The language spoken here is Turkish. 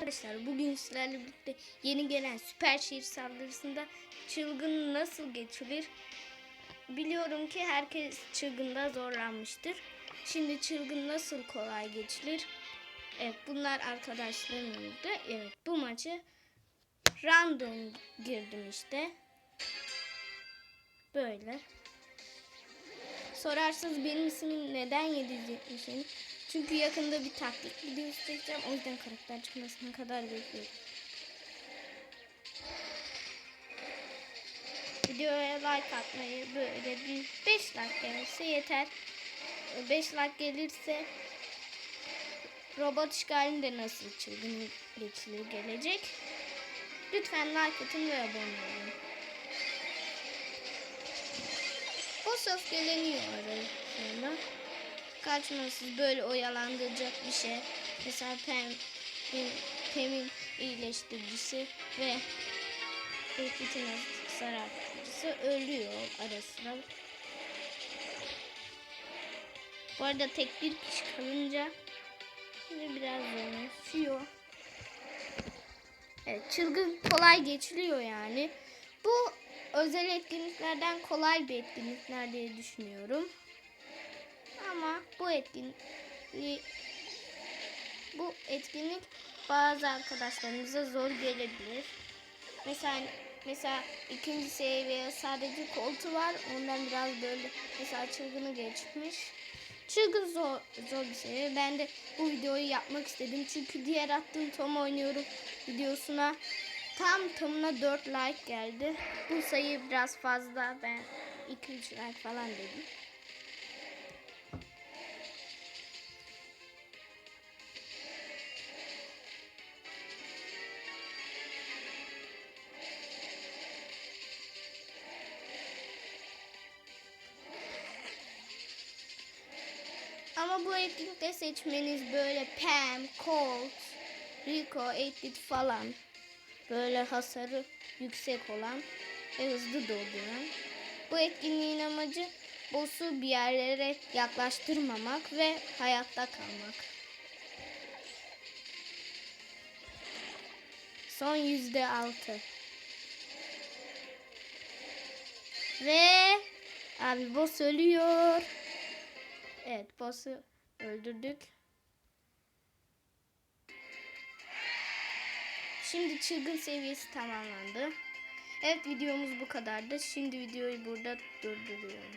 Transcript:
Arkadaşlar bugün sizlerle birlikte yeni gelen süper şehir saldırısında çılgın nasıl geçilir? Biliyorum ki herkes çılgında zorlanmıştır. Şimdi çılgın nasıl kolay geçilir? Evet bunlar arkadaşlarımdı. Evet bu maçı random girdim işte. Böyle. Sorarsınız benim ismim neden 770 Çünkü yakında bir taktik videosu çekeceğim. O yüzden karakter çıkmasına kadar bekliyorum. Videoya like atmayı böyle bir 5 like gelirse yeter. 5 like gelirse robot işgalinde nasıl çılgın geçilir gelecek. Lütfen like atın ve abone olun. Boss öfkeleniyor arasında. Kaçmasız böyle oyalandıracak bir şey. Mesela Pem, Pem- Pem'in iyileştiricisi ve Tehdit'in hasar arttırıcısı ölüyor ara sıra. Bu arada tek bir kişi kalınca şimdi biraz zorlaşıyor. Evet, çılgın kolay geçiliyor yani. Bu özel etkinliklerden kolay bir etkinlikler diye düşünüyorum. Ama bu etkinlik bu etkinlik bazı arkadaşlarımıza zor gelebilir. Mesela mesela ikinci seviye sadece koltuğu var. Ondan biraz böyle mesela çılgını geçmiş. Çılgın zor, zor bir seviye. Ben de bu videoyu yapmak istedim. Çünkü diğer attığım Tom oynuyorum videosuna tam tamına 4 like geldi. Bu sayı biraz fazla. Ben 2-3 like falan dedim. Bu etkinlikte seçmeniz böyle Pam, Colt, Rico, 8-bit falan. Böyle hasarı yüksek olan ve hızlı dolduran. Bu etkinliğin amacı boss'u bir yerlere yaklaştırmamak ve hayatta kalmak. Son yüzde altı. Ve abi boss ölüyor. Evet boss'u öldürdük. Şimdi çılgın seviyesi tamamlandı. Evet videomuz bu kadardı. Şimdi videoyu burada durduruyorum.